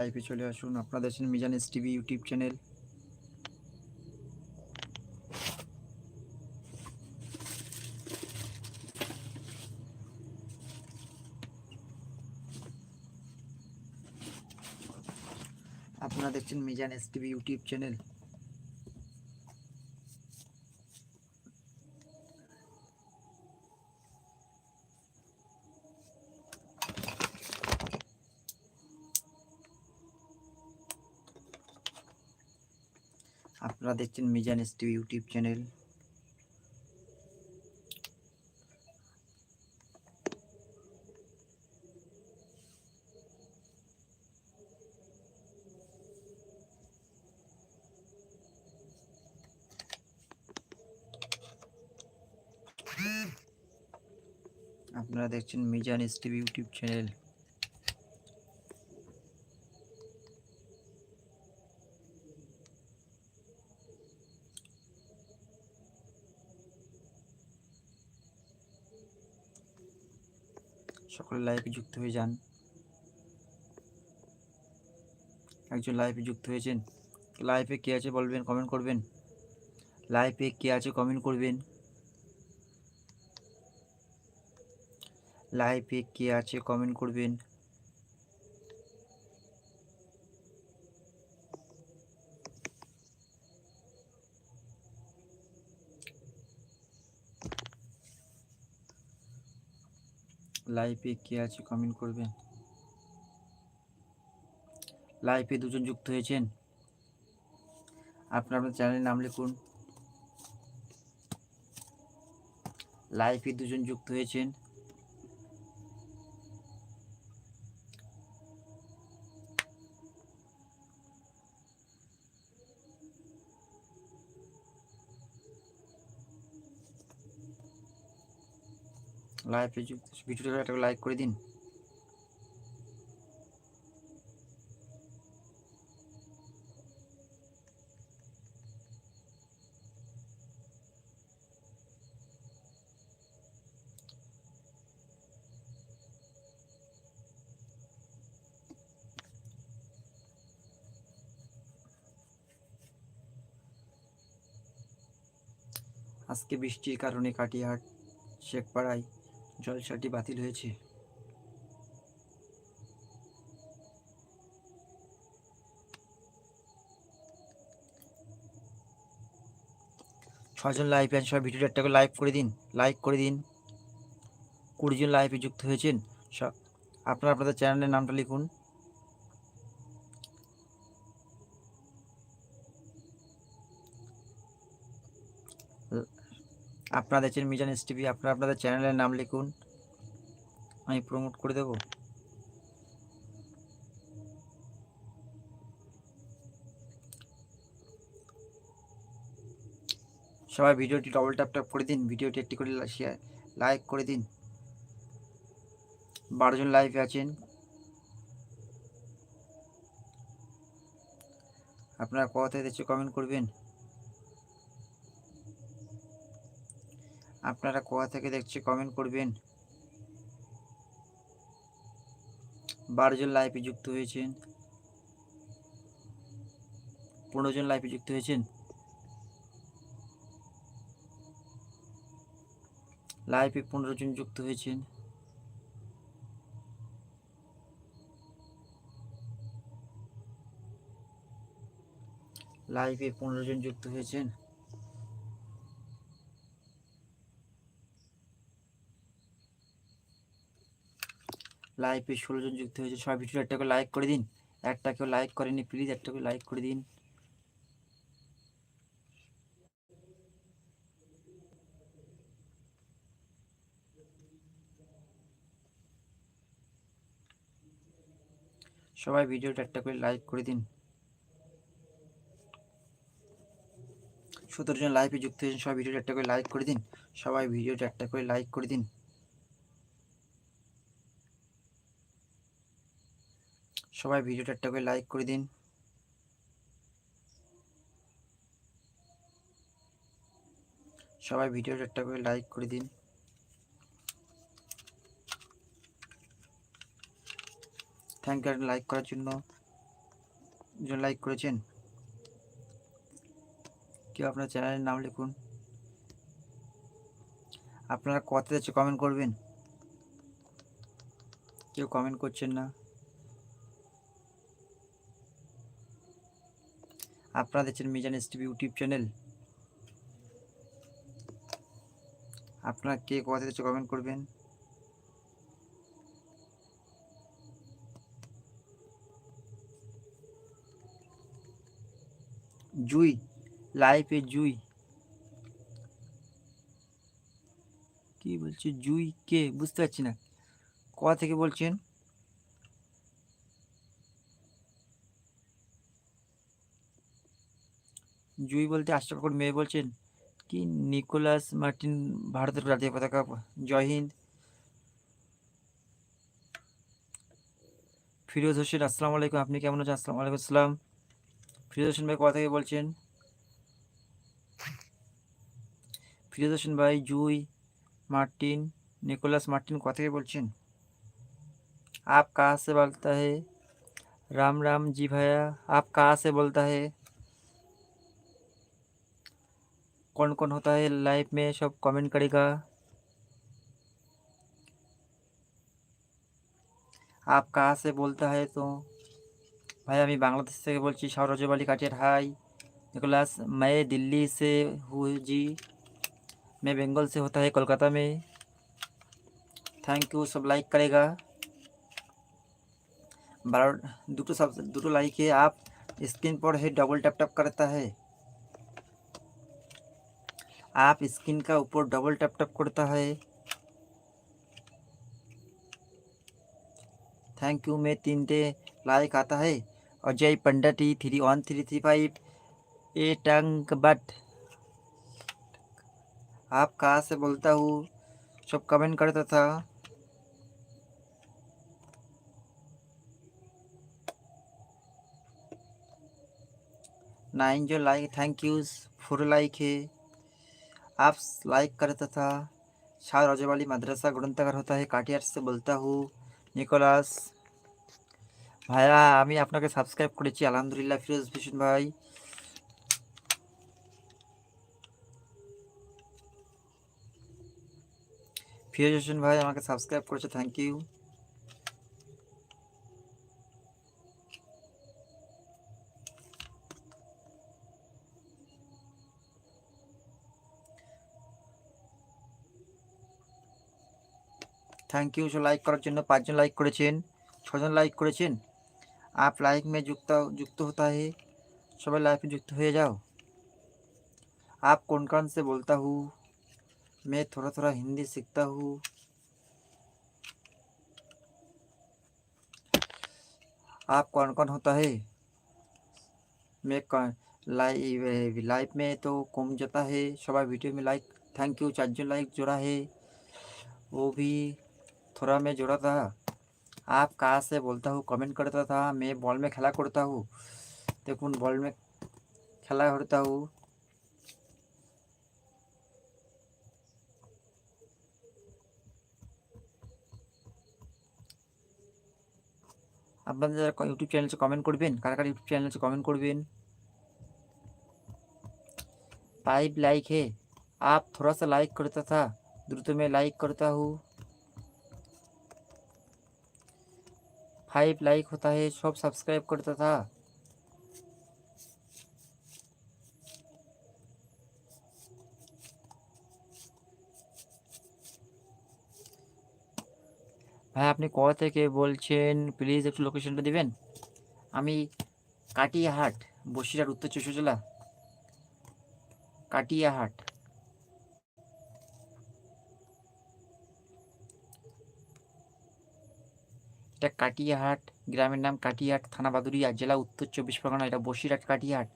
লাইভে চলে আসুন, আপনাদের দেখছেন Mizan S TV, YouTube channel. আপনারা দেখছেন Mizan S TV, YouTube channel. আপনারা দেখছেন Mizan S TV YouTube channel আপনারা দেখছেন Mizan S TV YouTube channel সকলে লাইভে যুক্ত হয়ে যান। একজন লাইভে যুক্ত হয়েছেন লাইভে কে আছে বলবেন কমেন্ট করবেন। লাইভে কে আছে কমেন্ট করবেন। লাইভে কে আছে কমেন্ট করবেন। লাইভে কে আছে কমেন্ট করবেন? লাইভে দুজন যুক্ত হয়েছেন। আপনার আপনার চ্যানেলের নাম লিখুন। লাইভে দুজন যুক্ত হয়েছেন। লাইভে ভিডিওটা একটা লাইক করে দিন। আজকে বৃষ্টির কারণে কাটিহাট শেখপাড়ায় জলসাটি বাতিল হয়েছে। ছজন লাইভ আছেন সবাই ভিডিওটা একটা করে লাইক করে দিন লাইক করে দিন। কুড়িজন লাইভে যুক্ত হয়েছেন। আপনারা আপনাদের চ্যানেলের নামটা লিখুন। আপনারা দেখছেন মিজান এস টিভি, আপনারা আপনাদের চ্যানেলের নাম লিখুন। আমি প্রমোট করে দেব। সবাই ভিডিওটি ডবল ট্যাপ ট্যাপ করে দিন, ভিডিওটি একটি করে শেয়ার লাইক করে দিন। বারো জন লাইভে আছেন। আপনারা কোথায় দেখছে কমেন্ট করবেন। আপনারা কোথা থেকে দেখছি কমেন্ট করবেন। বারো জন লাইভে যুক্ত হয়েছেন। পনেরো জন লাইফে যুক্ত হয়েছেন। লাইফে পনেরো জন যুক্ত হয়েছেন। লাইভে পনেরো জন যুক্ত হয়েছেন। লাইভে ষোলো জন যুক্ত হয়েছে, সবাই ভিডিও একটা করে লাইক করে দিন। একটা কেউ লাইক করেনি প্লিজ একটা করে লাইক করে দিন। সবাই ভিডিওটা একটা করে লাইক করে দিন। সতেরো জন লাইভে যুক্ত হয়েছেন সবাই ভিডিওটা একটা করে লাইক করে দিন। সবাই ভিডিওটা একটা করে লাইক করে দিন। সবাই ভিডিওটা একটা করে লাইক করে দিন। সবাই ভিডিওটা একটা করে লাইক করে দিন থ্যাংক ইউ লাইক করার জন্য জন লাইক করেছেন? কেউ আপনার চ্যানেলের নাম লিখুন। আপনারা যাচ্ছে কমেন্ট করবেন? কেউ কমেন্ট করছেন না। আপনারা দেখছেন Mizan S TV YouTube channel. আপনারা কে কথা দিচ্ছে কমেন্ট করবেন। জুই লাইফে জুই। কি বলছে? জুই কে? বুঝতে পারছি না। কোথা থেকে বলছেন? জুই বলতে আশ্চর্যকর মেয়ে বলছেন কি নিকোলাস মার্টিন ভারতের জাতীয় পতাকা জয় হিন্দ ফিরোজ হোসেন আসসালামু আলাইকুম আপনি কেমন আছেন আসসালামু আলাইকুম আসসালাম ফিরোজ হোসেন ভাই কোথা থেকে বলছেন ফিরোজ হোসেন ভাই জুই मार्टिन निकोलस मार्टिन कोथा থেকে বলছেন आप कहाँ से बोलता है राम राम जी भैया आप कहाँ से बोलता है कौन कौन होता है लाइव में सब कमेंट करेगा आप कहाँ से बोलता है तो भाई আমি বাংলাদেশ থেকে বলছি সৌরজব আলী কাটিয়ার হাই निकोलस मैं दिल्ली से हूँ जी मैं बंगाल से होता है कोलकाता में थैंक यू सब लाइक करेगा बारह दुटो सब दुटो लाइक है आप स्क्रीन पर है डबल टैप टैप करता है आप स्क्रीन का ऊपर डबल टैप टैप करता है। थैंक यू मैं तीन टे लाइक आता है। Ajay Panda T three one three three five ए टंग बट। आप कहाँ से बोलता हूँ? सब कमेंट करता था। नाइन जो like thank you four like है। आप लाइक करता था शाह रजवाली मदरसा ग्रंथागार होता है काटियार से बोलता हूँ নিকোলাস ভাইয়া আমি আপনাকে সাবস্ক্রাইব করেছি আলহামদুলিল্লাহ ফিরোজ ভীষণ ভাই ফিরোজ হোসেন ভাই আমাকে সাবস্ক্রাইব করেছে thank you thank you like করার জন্য পাঁচজন লাইক করেছেন ছজন লাইক করেছেন आप लाइक में जुक्त जुक्त होता है সবাই লাইফে যুক্ত হয়ে যাও आप कौन कौन से बोलता हूँ मैं थोड़ा थोड़ा हिंदी सीखता हूँ आप कौन कौन होता है मैं लाइव लाइव में तो कम जाता है सबाई वीडियो में लाइक थैंक यू चार्जन लाइक जोड़ा है वो भी थोड़ा मैं जुड़ा था। आप कहाँ से बोलता हूँ कमेंट करता था। मैं बॉल में खेला करता हूँ। देखो बॉल में खेला करता हूँ। আপনাদের যারা ইউটিউব চ্যানেলসে কমেন্ট করবেন यूट्यूब चैनल से कमेंट कर बीन पाइप लाइक है। आप थोड़ा सा लाइक करता था। द्रुत में लाइक करता हूँ। फाइव लाइक होता है सब सब्सक्राइब करता था ভাই আপনি কোথা থেকে বলছেন প্লিজ একটু লোকেশনটা দিবেন আমি কাটিয়াহাট বসিরহাট উত্তর চব্বিশ জেলা কাটিয়াহাট এটা কাটিয়াহাট, গ্রামের নাম কাটিয়াহাট, থানা বাদুরিয়া জেলা উত্তর চব্বিশ পরগনা, এটা বসিরহাট কাটিয়াহাট।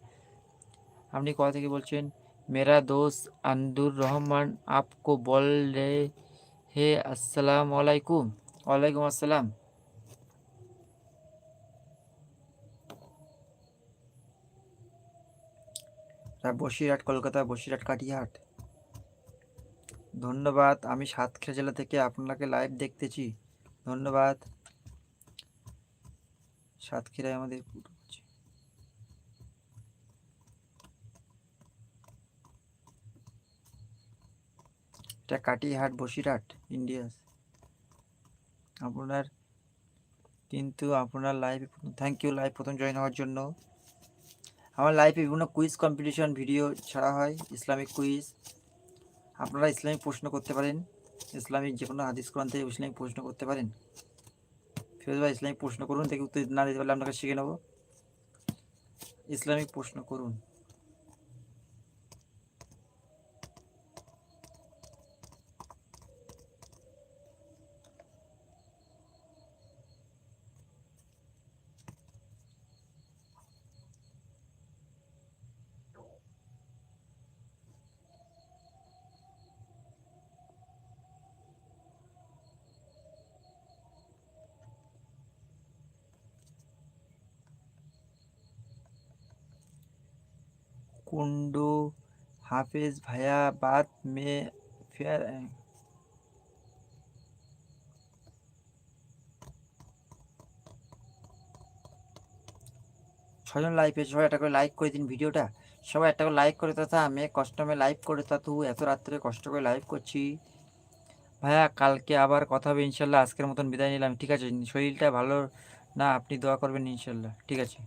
আপনি কোথা থেকে বলছেন, মেরা দোস্ত আন্দুর রহমান, আপকো বল রে হে, আসসালাম আলাইকুম। ওয়ালাইকুম আসসালাম। বসিরহাট, কলকাতা, বসিরহাট কাটিহাট ধন্যবাদ, আমি সাতক্ষীরা জেলা থেকে আপনাকে লাইভ দেখতেছি। ধন্যবাদ। সাতক্ষীরায় আমাদের পুরো এটা কাটিহাট, বসিরহাট, ইন্ডিয়াস। আপনার কিন্তু আপনার লাইভে থ্যাংক ইউ লাইভ প্রথম জয়েন হওয়ার জন্য। আমার লাইফে বিভিন্ন কুইজ কম্পিটিশন ভিডিও ছাড়া হয়, ইসলামিক কুইজ আপনারা ইসলামিক প্রশ্ন করতে পারেন, ইসলামিক যে কোনো হাদিস কোরআন থেকে ইসলামিক প্রশ্ন করতে পারেন। ফিরোজ ভাই, ইসলামিক প্রশ্ন করুন থেকে উত্তর না দিতে পারলে আপনাকে শিখে নেব। ইসলামিক প্রশ্ন করুন। কুন্ডু হাফিজ ভাইয়া বাদ মে ফেয়ার ছজন লাইভ পেয়েছে সবাই একটা করে লাইক করে দিন ভিডিওটা। সবাই একটা করে লাইক করে তথা আমি কষ্টমে লাইভ করে তা তু, এত রাত্রে কষ্ট করে লাইভ করছি। ভাইয়া কালকে আবার কথা হবে ইনশাল্লাহ, আজকের মতন বিদায় নিলাম, ঠিক আছে? শরীরটা ভালো না, আপনি দোয়া করবেন ইনশাল্লাহ, ঠিক আছে?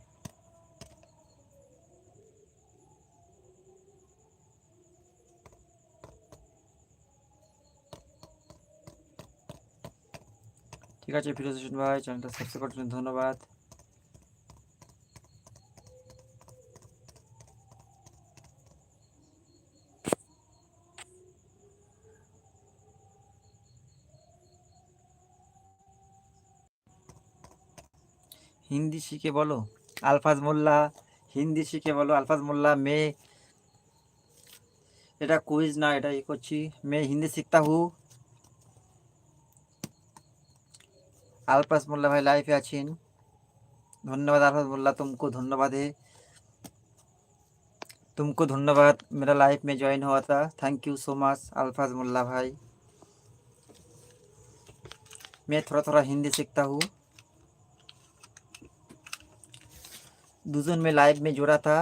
ঠিক আছে, ফিরোজ হোসেন ভাই চ্যানেলটা সাবস্ক্রাইব করার জন্য ধন্যবাদ। হিন্দি শিখে বলো, আলফাজ মোল্লা, হিন্দি শিখে বলো, আলফাজ মোল্লা মে এটা কুইজ না, এটা ই করছি। মে হিন্দি শিখতা হু। আলফাজ মোল্লা ভাই লাইফে আছেন ধন্যবাদ আলফাজ মোল্লা तुमको धन्यवाद है तुमको धन्यवाद मेरा लाइफ में ज्वाइन हुआ था थैंक यू सो मच अल्फाज मुल्ला भाई मैं थोड़ा थोड़ा हिंदी सीखता हूँ दुजन में लाइव में जुड़ा था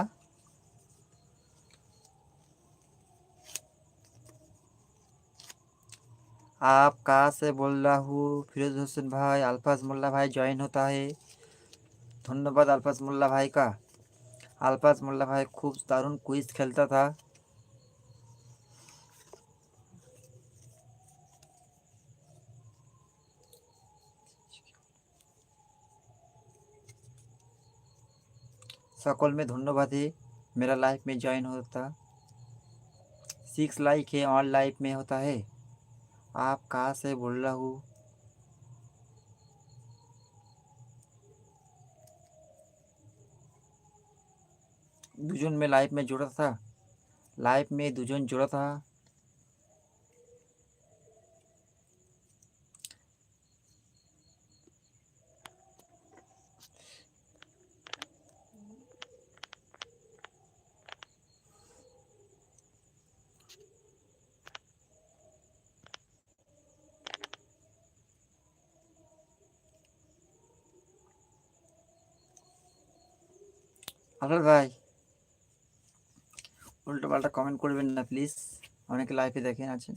आप कहाँ से बोल रहा हूँ? फिरोज हुसैन भाई, अल्फाज मुल्ला भाई ज्वाइन होता है। धन्यवाद अल्फाज मुल्ला भाई का। अल्फाज मुल्ला भाई खूब दारुण क्विज खेलता था। सकल में धन्यवाद है। मेरा लाइफ में ज्वाइन होता। सिक्स लाइक है ऑन लाइफ में होता है। आप कहाँ से बोल रहा हूँ? दुजन में लाइफ में जुड़ा था। लाइफ में दुजन जुड़ा था। আফর ভাই, উল্টো পাল্টা কমেন্ট করবেন না প্লিজ অনেকে লাইভে দেখেন, আছেন।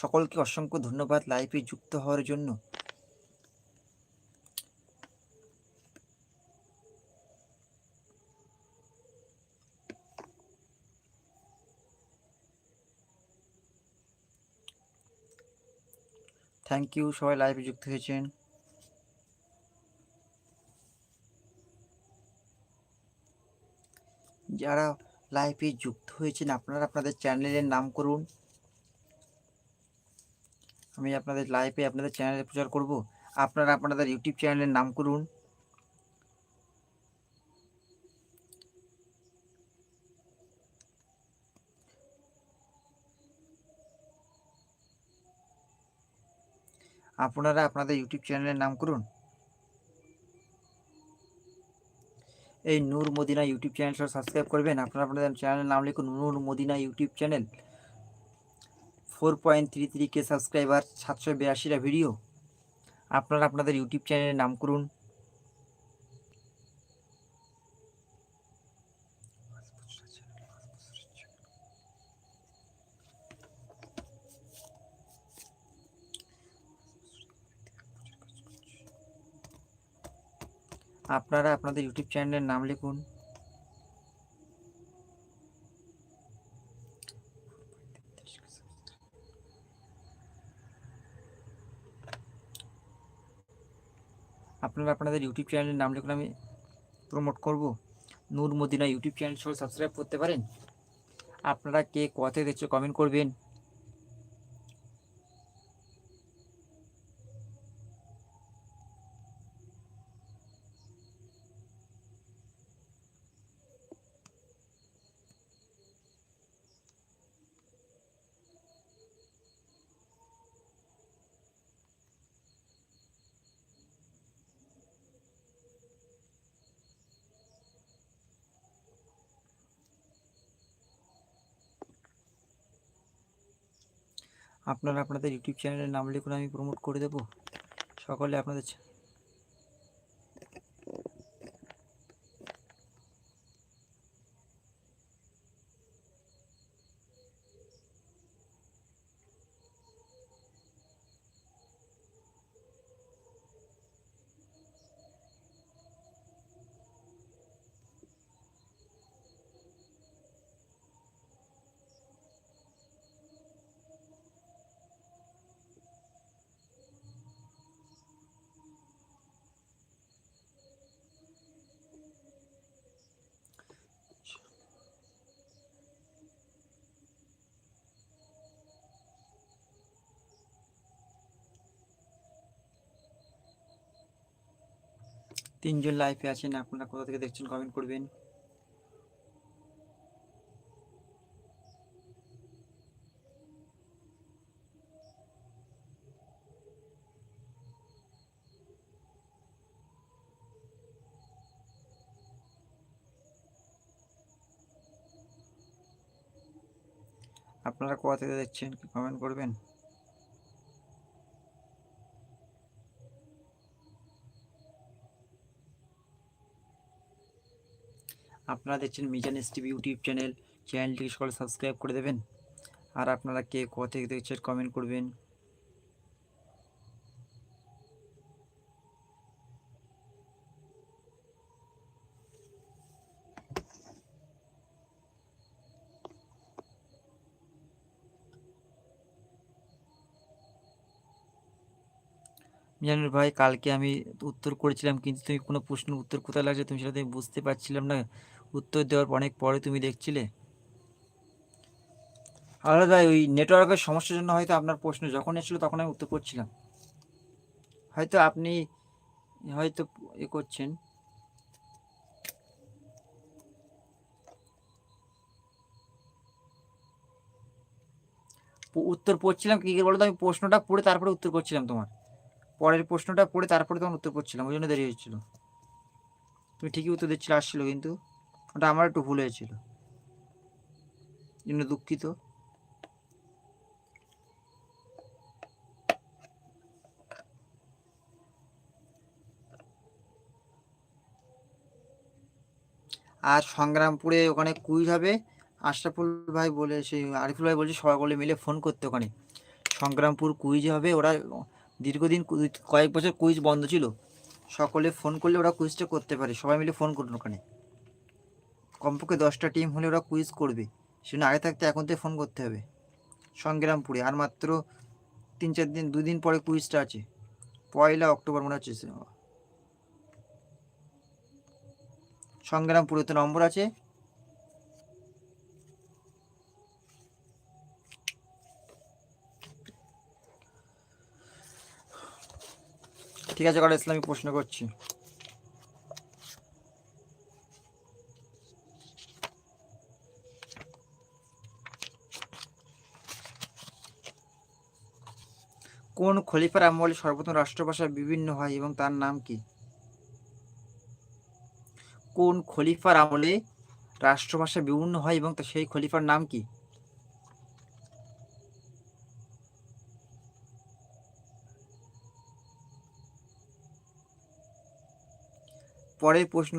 সকলকে অসংখ্য ধন্যবাদ লাইভে যুক্ত হওয়ার জন্য। থ্যাংক ইউ সবাই লাইভে যুক্ত হয়েছেন। যারা লাইভে যুক্ত হয়েছেন, আপনারা আপনাদের চ্যানেলের নাম করুন। আমি আপনাদের লাইভে আপনাদের চ্যানেলে প্রচার করব। আপনারা আপনাদের ইউটিউব চ্যানেলের নাম করুন। আপনারা আপনাদের ইউটিউব চ্যানেলের নাম করুন। এই নূর মদিনা ইউটিউব চ্যানেলটা সাবস্ক্রাইব করবেন। আপনারা আপনাদের চ্যানেলের নাম লিখুন Noor Madina YouTube channel. Four point three three K subscriber সাতশো বিরাশিটা ভিডিও আপনারা আপনাদের ইউটিউব চ্যানেলের নাম করুন। আপনারা আপনাদের ইউটিউব চ্যানেলের নাম লিখুন। আপনারা আপনাদের ইউটিউব চ্যানেলের নাম লিখুন, আমি প্রমোট করব। নূর মদিনা ইউটিউব চ্যানেল সহ সাবস্ক্রাইব করতে পারেন। আপনারা কে কোথা দেখছ কমেন্ট করবেন। আপনারা আপনাদের ইউটিউব চ্যানেলের নাম লিখুন আমি প্রমোট করে দেবো। সকলে আপনাদের তিনজন লাইফে আছেন, আপনারা কোথা থেকে দেখছেন কমেন্ট করবেন। আপনারা কোথা থেকে দেখছেন কমেন্ট করবেন? আপনারা দেখছেন Mizan S TV YouTube channel. চ্যানেলটিকে সকলে সাবস্ক্রাইব করে দেবেন। আর আপনারা কে কোথা থেকে দেখছেন কমেন্ট করবেন। মিজানুর ভাই, কালকে আমি উত্তর করেছিলাম, কিন্তু তুমি কোনো প্রশ্নের উত্তর কোথায় লাগছে, তুমি সেটা বুঝতে পারছিলাম না। উত্তর দেওয়ার অনেক পরে তুমি দেখছিলে? আলাদা ওই নেটওয়ার্কের সমস্যার জন্য হয়তো আপনার প্রশ্ন যখন এসেছিল তখন আমি উত্তর করছিলাম। হয়তো আপনি হয়তো এ করছেন। উত্তর পড়ছিলাম, কি বলতো? আমি প্রশ্নটা পড়ে তারপরে উত্তর করছিলাম তোমার। পরের প্রশ্নটা পড়ে তারপরে তখন উত্তর করছিলাম, ওই জন্য দেরি হয়েছিল। তুমি ঠিকই উত্তর দিচ্ছিলে, আসছিল কিন্তু। ওটা আমার একটু ভুল হয়েছিল। জন্য দুঃখিত। আর সংগ্রামপুরে ওখানে কুইজ হবে। আশরাফুল ভাই বলে, সেই আরিফুল ভাই বলছে বলে মিলে ফোন করতে ওখানে। সংগ্রামপুর কুইজ হবে, ওরা দীর্ঘদিন কয়েক বছর কুইজ বন্ধ ছিল। সকলে ফোন করলে ওরা কুইজটা করতে পারে। সবাই মিলে ফোন করুন ওখানে। কমপক্ষে দশটা টিম হলে ওরা কুইজ করবে। সেজন্য আগে থাকতে এখন ফোন করতে হবে। সংগ্রামপুরে আর মাত্র তিন চার দিন দুই দিন পরে কুইজটা আছে। পয়লা অক্টোবর মনে হচ্ছে সংগ্রামপুরে তো নম্বর আছে। ঠিক আছে, কারণ ইসলামিক প্রশ্ন করছি। কোন খলিফার আমলে সর্বপ্রথম রাষ্ট্রভাষা বিভিন্ন হয় এবং তার নাম কি? কোন খলিফার আমলে রাষ্ট্রভাষা বিভিন্ন হয় এবং সেই খলিফার নাম কি? পরের প্রশ্ন,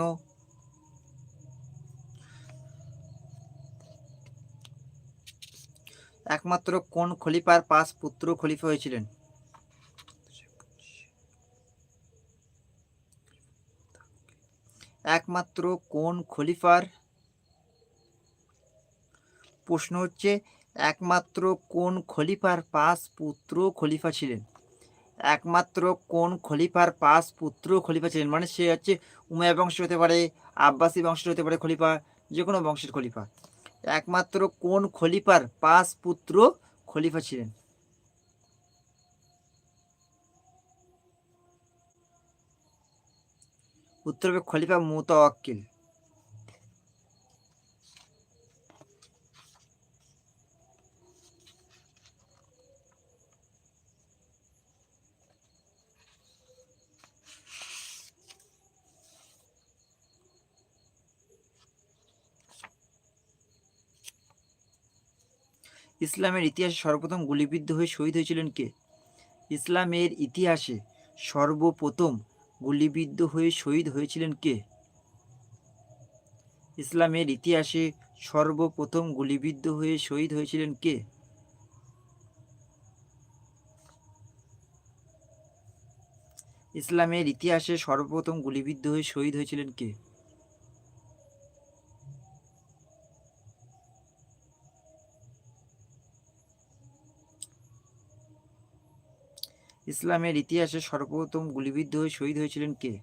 একমাত্র কোন খলিফার পাঁচ পুত্র খলিফা হয়েছিলেন? একমাত্র কোন খলিফার? প্রশ্ন হচ্ছে, একমাত্র কোন খলিফার পাঁচ পুত্র খলিফা ছিলেন? একমাত্র কোন খলিফার পাঁচ পুত্র খলিফা ছিলেন? মানে সে হচ্ছে উমায়া বংশের হতে পারে, আব্বাসী বংশের হতে পারে খলিফা যে কোনো বংশের খলিফা। একমাত্র কোন খলিফার পাঁচ পুত্র খলিফা ছিলেন? উত্তর হবে খলিফা মুতাওয়াক্কিল। ইসলামের ইতিহাসে সর্বপ্রথম গুলিবিদ্ধ হয়ে শহীদ হয়েছিলেন কে? ইসলামের ইতিহাসে সর্বপ্রথম গুলিবিদ্ধ হয়ে শহীদ হয়েছিলেন কে? ইসলামের ইতিহাসে সর্বপ্রথম গুলিবিদ্ধ হয়ে শহীদ হয়েছিলেন কে? ইসলামের ইতিহাসে সর্বপ্রথম গুলিবিদ্ধ হয়ে শহীদ হয়েছিলেন কে? ইসলামের ইতিহাসে সর্বপ্রথম গুলিবিদ্ধ হয়ে শহীদ হয়েছিলেন কে?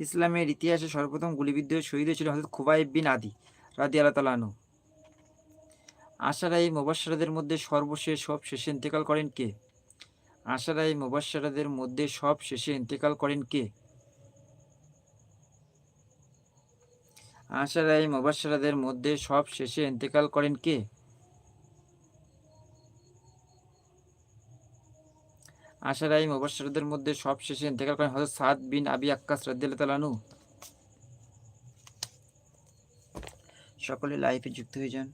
ইসলামের ইতিহাসে সর্বপ্রথম গুলিবিদ্ধ হয়ে শহীদ হয়েছিল হজরত খুবাইব বিন আদি রাদি আল্লাহ তালানু আশারাই মুবাসারাদের মধ্যে সর্বশেষ সব শেষে ইন্তেকাল করেন কে? আশারাই মুবাসারাদের মধ্যে সব শেষে ইন্তেকাল করেন কে? আশারাই মুবাসারাদের মধ্যে সব শেষে ইন্তেকাল করেন কে? আশারাই মুবাসারাদের মধ্যে সব শেষে ইন্তেকাল করেন হযরত সাদ বিন আবি আক্কাস রাদিয়াল্লাহু তাআলা আনহু। সকলে লাইফে যুক্ত হয়ে যান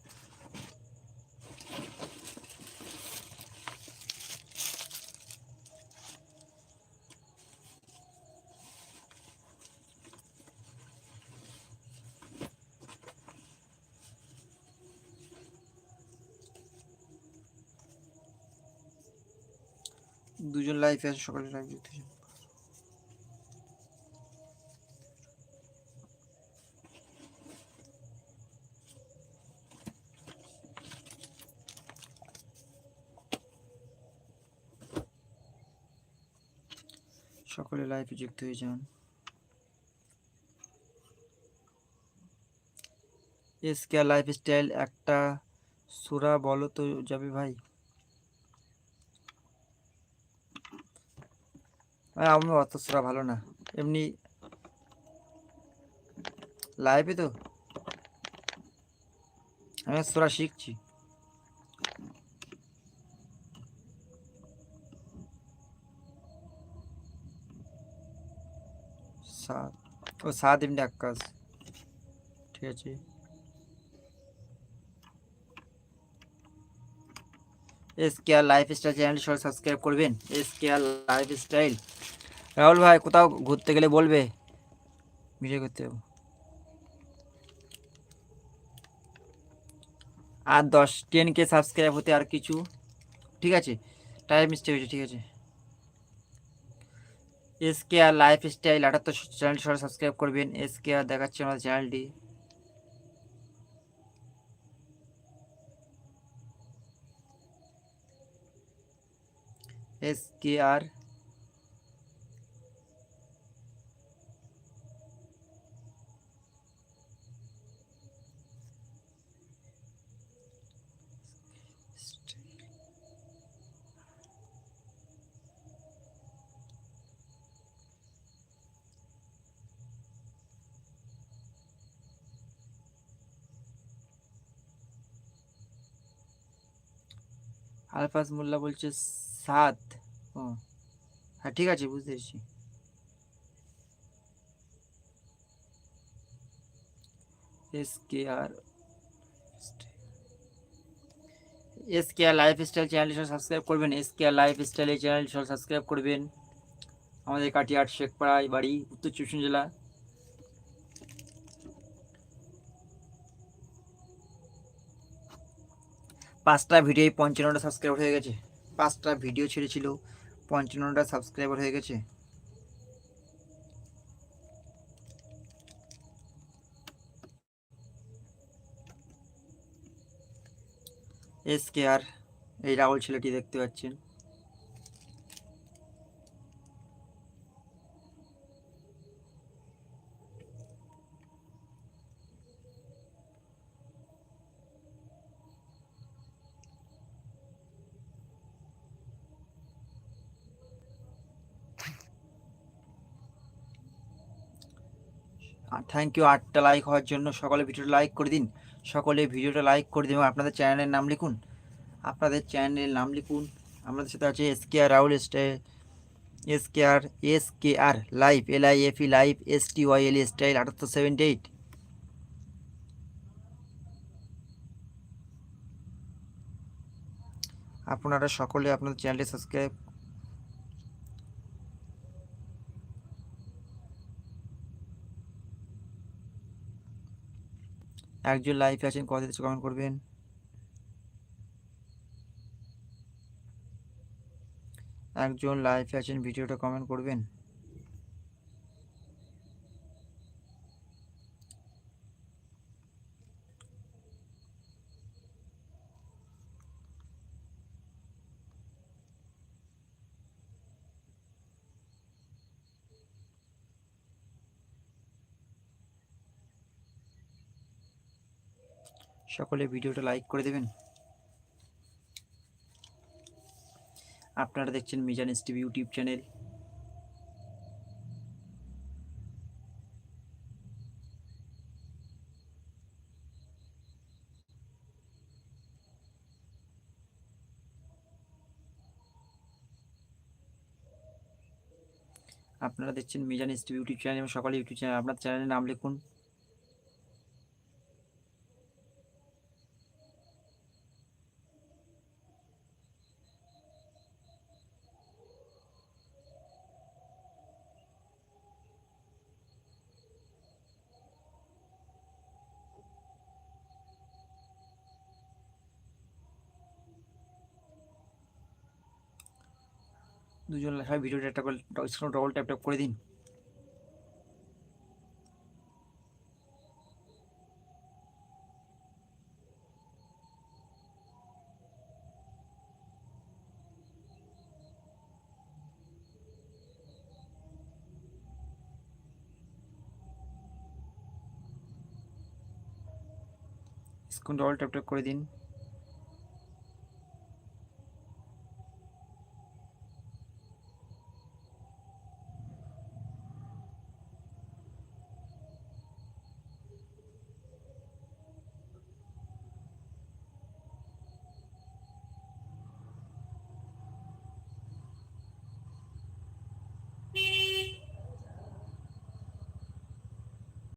দুজন লাইভে আছে, সকলে লাইভ যান সকলে লাইভে যুক্ত হয়ে যান। এসকে লাইফ স্টাইল একটা সুরা বলো তো যাবে ভাই? আমি অত সুরা ভালো না। এমনি লাইভে তো। আমি সুরা শিখছি। সাত ও সাত এমনি আকাশ ঠিক আছে। এস কেয়ার লাইফ স্টাইল চ্যানেলটি সবাই সাবস্ক্রাইব করবেন। S care lifestyle Rahul ভাই, কোথাও ঘুরতে গেলে বলবে? ভিডিও করতে যাব। আর দশ টেন কে সাবস্ক্রাইব হতে আর কিছু? ঠিক আছে? টাইম মিস্টেক হয়েছে ঠিক আছে? S K R life style আটাত্তর চ্যানেলটি সবাই সাবস্ক্রাইব করবেন। এস কে আর দেখাচ্ছে আমাদের চ্যানেলটি এস কে আর আলফাজ মোল্লা বলছে সাত। ও। হ্যাঁ ঠিক আছে, বুঝতে পেরেছি। S K R S K R lifestyle চ্যানেলটি সব সাবস্ক্রাইব করবেন। S K R life style এই চ্যানেলটি সব সাবস্ক্রাইব করবেন। আমাদের কাটিয়াট শেখপাড়ায় বাড়ি, উত্তর চব্বিশ জেলা। পাঁচটা ভিডিও পঞ্চান্নটা সাবস্ক্রাইবার হয়ে গেছে। পাঁচটা ভিডিও ছেড়েছিল, পঞ্চান্নটা সাবস্ক্রাইবার হয়ে গেছে। এস কে আর, এই রাহুল ছেলেটি দেখতে পাচ্ছেন। থ্যাংক ইউ আটটা লাইক হওয়ার জন্য সকলে ভিডিওটা লাইক করে দিন। সকলে ভিডিওটা লাইক করে দিন এবং আপনাদের চ্যানেলের নাম লিখুন। আপনাদের চ্যানেলের নাম লিখুন। আমাদের সাথে আছে S K R Rahul stay S K R S K R live L I F E live S T Y L style আটাত্তর সেভেন্টি এইট আপনারা সকলে আপনাদের চ্যানেলটি সাবস্ক্রাইব একজন লাইভে আছেন কত দিচ্ছে কমেন্ট করবেন। একজন লাইভে আছেন ভিডিওটা কমেন্ট করবেন। সকলে ভিডিওটা লাইক করে দেবেন। আপনারা দেখছেন Mizan S TV YouTube channel. আপনারা দেখছেন Mizan S TV YouTube channel এবং সকলে ইউটিউব চ্যানেল। আপনার চ্যানেলের নাম লিখুন। দুজন সবাই ভিডিওটা একটা করে স্ক্রিন ডবল ট্যাপ ট্যাপ করে দিন। স্ক্রিন ডবল ট্যাপ ট্যাপ করে দিন।